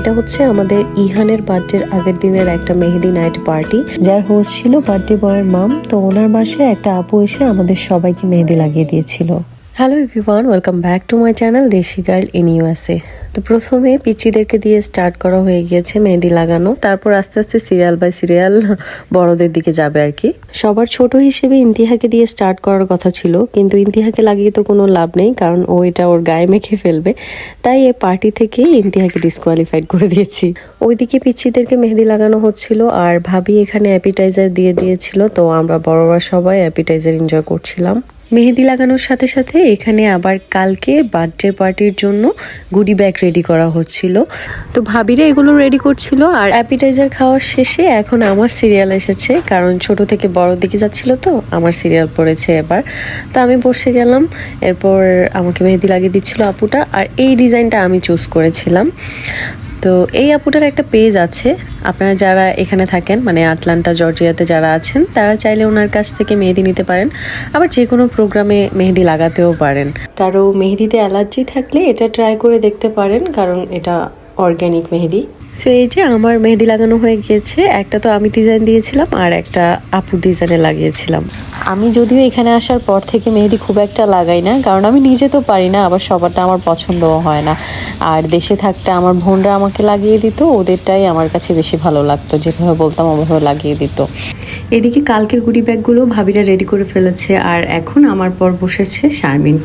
এটা হচ্ছে আমাদের ইহানের বার্থডের আগের দিনের একটা মেহেদি নাইট পার্টি। যার হোস্ট ছিল বার্থডে বয়ের মাম, তো ওনার বাসায় একটা আপু এসে আমাদের সবাইকে মেহেদি লাগিয়ে দিয়েছিল। Hello everyone welcome back to my channel desi girl in USA তো প্রথমে পিচিদেরকে দিয়ে স্টার্ট করা হয়ে গিয়েছে মেহেদি লাগানো, তারপর আস্তে আস্তে সিরিয়াল বাই সিরিয়াল বড়দের দিকে যাবে আর কি। সবার ছোট হিসেবে ইন্তিহাকে দিয়ে স্টার্ট করার কথা ছিল, কিন্তু ইন্তিহাকে লাগিয়ে তো কোনো লাভ নেই, কারণ ও এটা ওর গায়ে মেখে ফেলবে। তাই এ পার্টি থেকে ইন্তিহাকে ডিসকোয়ালিফাইড করে দিয়েছি। ওইদিকে পিচ্ছিদেরকে মেহেদি লাগানো হচ্ছিল, আর ভাবি এখানে অ্যাপিটাইজার দিয়ে দিয়েছিল, তো আমরা বড়রা সবাই অ্যাপিটাইজার এনজয় করছিলাম। মেহেদি লাগানোর সাথে সাথে এখানে আবার কালকে বার্থডে পার্টির জন্য গুডি ব্যাগ রেডি করা হচ্ছিল। তো ভাবিরা এগুলো রেডি করছিল আর অ্যাপিটাইজার খাওয়ার শেষে এখন আমার সিরিয়াল এসেছে, কারণ ছোট থেকে বড় দিকে যাচ্ছিল তো, আমার সিরিয়াল পড়েছে এবার। তো আমি বসে গেলাম, এরপর আমাকে মেহেদি লাগিয়ে দিচ্ছিল আপুটা, আর এই ডিজাইনটা আমি চুজ করেছিলাম। তো এই আপুটার একটা পেজ আছে। আপনারা যারা এখানে থাকেন মানে আটলান্টা, জর্জিয়াতে যারা আছেন, তারা চাইলে ওনার কাছ থেকে মেহেদি নিতে পারেন। আবার যে কোনো প্রোগ্রামে মেহেদি লাগাতেও পারেন। কারও মেহেদিতে অ্যালার্জি থাকলে এটা ট্রাই করে দেখতে পারেন, কারণ এটা অর্গ্যানিক মেহেদি। সো এই যে আমার মেহেদি লাগানো হয়ে গিয়েছে একটা তো আমি ডিজাইন দিয়েছিলাম আর একটা আপু ডিজাইনে লাগিয়েছিলাম। আমি যদিও এখানে আসার পর থেকে মেহেদি খুব একটা লাগাই না কারণ আমি নিজে তো পারি না আবার সবারটা আমার পছন্দও হয় না। আর দেশে থাকতে আমার বোনরা আমাকে লাগিয়ে দিত ওদেরটাই আমার কাছে বেশি ভালো লাগতো যেভাবে বলতাম ওভাবে লাগিয়ে দিত। এদিকে কালকের গুডি ব্যাগগুলো ভাবিরা রেডি করে ফেলেছে আর এখন আমার পর বসেছে শারমিন।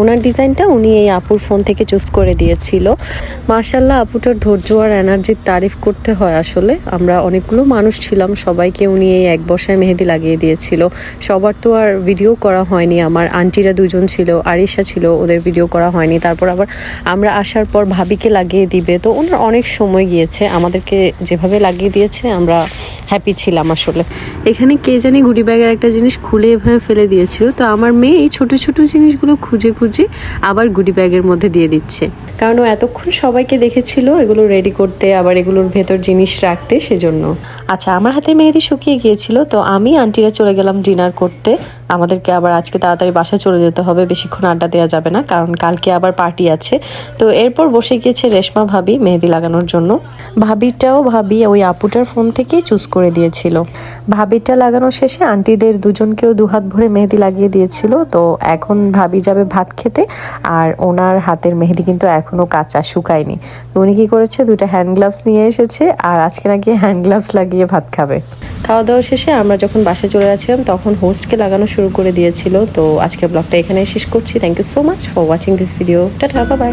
ওনার ডিজাইনটা উনি এই আপুর ফোন থেকে চুজ করে দিয়েছিল। মার্শাল্লাহ আপুটার ধৈর্য আর এনার্জির তারিফ করতে হয় আসলে। আমরা অনেকগুলো মানুষ ছিলাম, সবাইকে উনি এই এক বসায় মেহেদি লাগিয়ে দিয়েছিল। সবার তো আর ভিডিও করা হয়নি। আমার আন্টিরা দুজন ছিল, আরিশা ছিল, ওদের ভিডিও করা হয়নি। তারপর আবার আমরা আসার পর ভাবিকে লাগিয়ে দিবে। তো ওনার অনেক সময় গিয়েছে। আমাদেরকে যেভাবে লাগিয়ে দিয়েছে, আমরা হ্যাপি ছিলাম আসলে। এখানে কে জানি গুডি ব্যাগের একটা জিনিস খুলে এভাবে ফেলে দিয়েছিল। তো আমার মেয়ে এই ছোটো ছোটো জিনিসগুলো খুঁজে খুঁজে আবার গুডি ব্যাগের মধ্যে দিয়ে দিচ্ছে। কারণ ও এতক্ষণ সবাইকে দেখেছিল এগুলো রেডি করতে আবার এগুলোর ভেতর জিনিস রাখতে সেজন্য। আচ্ছা আমার হাতে মেহেদি শুকিয়ে গিয়েছিল তো আমি আন্টিরা চলে গেলাম ডিনার করতে। আমাদেরকে আবার আজকে তাড়াতাড়ি বাসা চলে যেতে হবে, বেশিক্ষণ আড্ডা দেওয়া যাবে না, কারণ কালকে আবার পার্টি আছে। তো এরপর বসে গিয়েছে রেশমা ভাবি মেহেদি লাগানোর জন্য। ভাবিটাও ভাবি ওই আপুটার ফোন থেকেই চুজ করে দিয়েছিল। ভাবিটা লাগানো শেষে আন্টিদের দুজনকেও দুহাত ভরে মেহেদি লাগিয়ে দিয়েছিল। তো এখন ভাবি যাবে ভাত খেতে, আর ওনার হাতের মেহেদি কিন্তু এখনও কাঁচা, শুকায়নি। তো উনি কি করেছে দুটো হ্যান্ড গ্লাভস নিয়ে এসেছে, আর আজকে নাকি হ্যান্ড গ্লাভস লাগিয়ে ভাত খাবে। খাওয়া দাওয়া শেষে আমরা যখন বাসায় চলে যাচ্ছিলাম তখন হোস্টকে লাগানো শুরু করে দিয়েছিল। তো আজকের ব্লগটা এখানে শেষ করছি। Thank you so much for watching this video tata bye